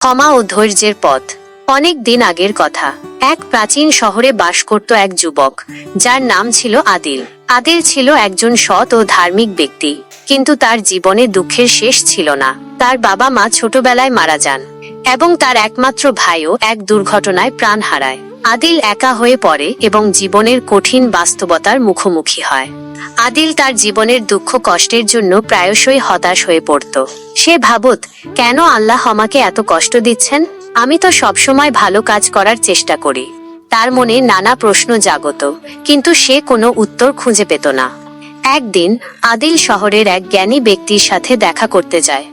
ক্ষমা ও ধৈর্যের পথ। অনেক দিন আগের কথা। এক প্রাচীন শহরে বাস করত এক যুবক। যার নাম ছিল আদিল। আদিল ছিল একজন সৎ ও ধার্মিক ব্যক্তি। কিন্তু তার জীবনে দুঃখের শেষ ছিল না। তার বাবা মা ছোটবেলায় মারা যান এবং তার একমাত্র ভাইও এক দুর্ঘটনায় প্রাণ হারায়। আদিল একা হয়ে পড়ে এবং জীবনের কঠিন বাস্তবতার মুখোমুখি হয়। আদিল তার জীবনের দুঃখ কষ্টের জন্য প্রায়শই হতাশ হয়ে পড়ত। সে ভাবত, কেন আল্লাহ আমাকে এত কষ্ট দিচ্ছেন? আমি তো সবসময় ভালো কাজ করার চেষ্টা করি। তার মনে নানা প্রশ্ন জাগত, কিন্তু সে কোনো উত্তর খুঁজে পেত না। একদিন, আদিল শহরের এক জ্ঞানী ব্যক্তির সাথে দেখা করতে যায়।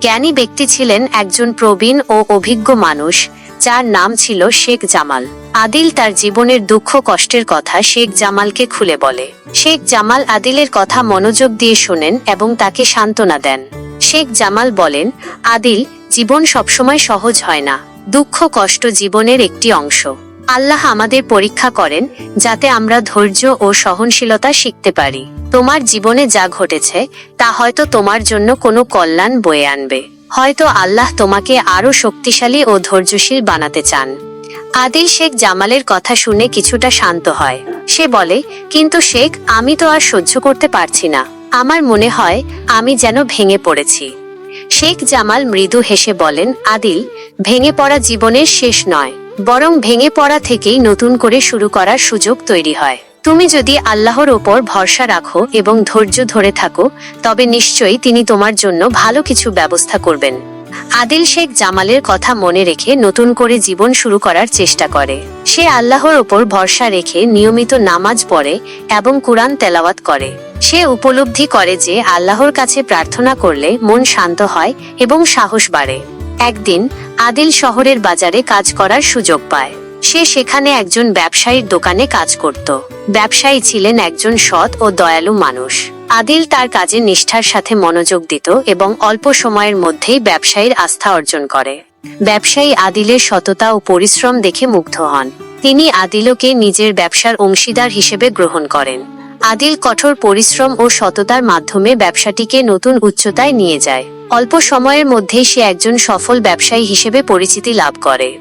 জ্ঞানী ব্যক্তি ছিলেন একজন প্রবীণ ও অভিজ্ঞ মানুষ। যার নাম ছিল শেখ জামাল। আদিল তার জীবনের দুঃখ কষ্টের কথা শেখ জামালকে খুলে বলে। শেখ জামাল আদিলের কথা মনোযোগ দিয়ে শোনেন এবং তাকে সান্ত্বনা দেন। শেখ জামাল বলেন, আদিল, জীবন সবসময় সহজ হয় না। দুঃখ কষ্ট জীবনের একটি অংশ। আল্লাহ আমাদের পরীক্ষা করেন যাতে আমরা ধৈর্য ও সহনশীলতা শিখতে পারি। তোমার জীবনে যা ঘটেছে, তা হয়তো তোমার জন্য কোনো কল্যাণ বয়ে আনবে। হয়তো আল্লাহ তোমাকে আরও শক্তিশালী ও ধৈর্যশীল বানাতে চান। আদিল শেখ জামালের কথা শুনে কিছুটা শান্ত হয়। সে বলে, কিন্তু শেখ, আমি তো আর সহ্য করতে পারছি না। আমার মনে হয় আমি যেন ভেঙে পড়েছি। শেখ জামাল মৃদু হেসে বলেন, আদিল, ভেঙে পড়া জীবনের শেষ নয়, বরং ভেঙে পড়া থেকেই নতুন করে শুরু করার সুযোগ তৈরি হয়। তুমি যদি আল্লাহর ওপর ভরসা রাখো এবং ধৈর্য ধরে থাকো, তবে নিশ্চয়ই তিনি তোমার জন্য ভালো কিছু ব্যবস্থা করবেন। আদিল শেখ জামালের কথা মনে রেখে নতুন করে জীবন শুরু করার চেষ্টা করে। সে আল্লাহর ওপর ভরসা রেখে নিয়মিত নামাজ পড়ে এবং কোরআন তেলাওয়াত করে। সে উপলব্ধি করে যে আল্লাহর কাছে প্রার্থনা করলে মন শান্ত হয় এবং সাহস বাড়ে। একদিন আদিল শহরের বাজারে কাজ করার সুযোগ পায়। সে সেখানে একজন ব্যবসায়ীর দোকানে কাজ করত। ব্যবসায়ী ছিলেন একজন সৎ ও দয়ালু মানুষ। আদিল তার কাজে নিষ্ঠার সাথে মনোযোগ দিত এবং অল্প সময়ের মধ্যেই ব্যবসায়ীর আস্থা অর্জন করে। ব্যবসায়ী আদিলের সততা ও পরিশ্রম দেখে মুগ্ধ হন। তিনি আদিলকে নিজের ব্যবসার অংশীদার হিসেবে গ্রহণ করেন। আদিল কঠোর পরিশ্রম ও সততার মাধ্যমে ব্যবসাটিকে নতুন উচ্চতায় নিয়ে যায়। অল্প সময়ের মধ্যেই সে একজন সফল ব্যবসায়ী হিসেবে পরিচিতি লাভ করে।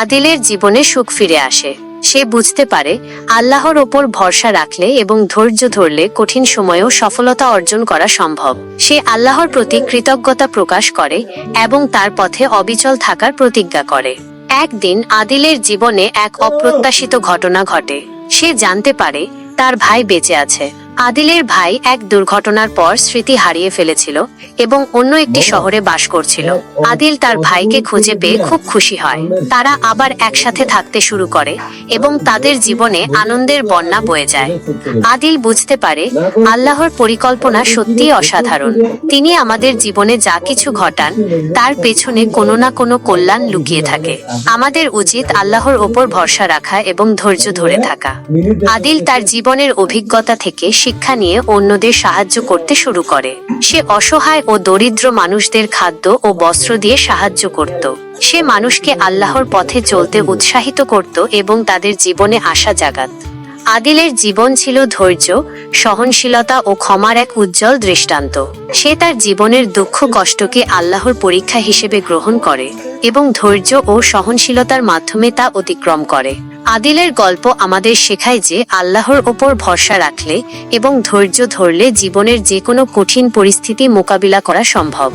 আদিলের জীবনে সুখ ফিরে আসে। সে বুঝতে পারে, আল্লাহর ওপর ভরসা রাখলে এবং ধৈর্য ধরলে কঠিন সময়েও সফলতা অর্জন করা সম্ভব। সে আল্লাহর প্রতি কৃতজ্ঞতা প্রকাশ করে এবং তার পথে অবিচল থাকার প্রতিজ্ঞা করে। একদিন আদিলের জীবনে এক অপ্রত্যাশিত ঘটনা ঘটে। সে জানতে পারে, তার ভাই বেঁচে আছে। আদিলের ভাই এক দুর্ঘটনার পর স্মৃতি হারিয়ে ফেলেছিল এবং অন্য একটি শহরে বাস করছিল আদিল তার ভাইকে খুঁজে পেয়ে খুব খুশি হয় তারা আবার একসাথে থাকতে শুরু করে এবং তাদের জীবনে আনন্দের বন্যা বয়ে যায় আদিল বুঝতে পারে আল্লাহর পরিকল্পনা সত্যিই অসাধারণ তিনি আমাদের জীবনে যা কিছু ঘটান তার পেছনে কোনো না কোনো কল্যাণ লুকিয়ে থাকে আমাদের উচিত আল্লাহর ওপর ভরসা রাখা এবং ধৈর্য ধরে থাকা আদিল তার জীবনের অভিজ্ঞতা থেকে শিক্ষা নিয়ে অন্যদের সাহায্য করতে শুরু করে। সে অসহায় ও দরিদ্র মানুষদের খাদ্য ও বস্ত্র দিয়ে সাহায্য করত। সে মানুষকে আল্লাহর পথে চলতে উৎসাহিত করত এবং তাদের জীবনে আশা জাগাত। আদিলের জীবন ছিল ধৈর্য, সহনশীলতা ও ক্ষমার এক উজ্জ্বল দৃষ্টান্ত। সে তার জীবনের দুঃখ কষ্টকে আল্লাহর পরীক্ষা হিসেবে গ্রহণ করে এবং ধৈর্য ও সহনশীলতার মাধ্যমে তা অতিক্রম করে। আদিলের গল্প আমাদের শেখায় যে আল্লাহর ওপর ভরসা রাখলে এবং ধৈর্য ধরলে জীবনের যে কোনো কঠিন পরিস্থিতি মোকাবিলা করা সম্ভব।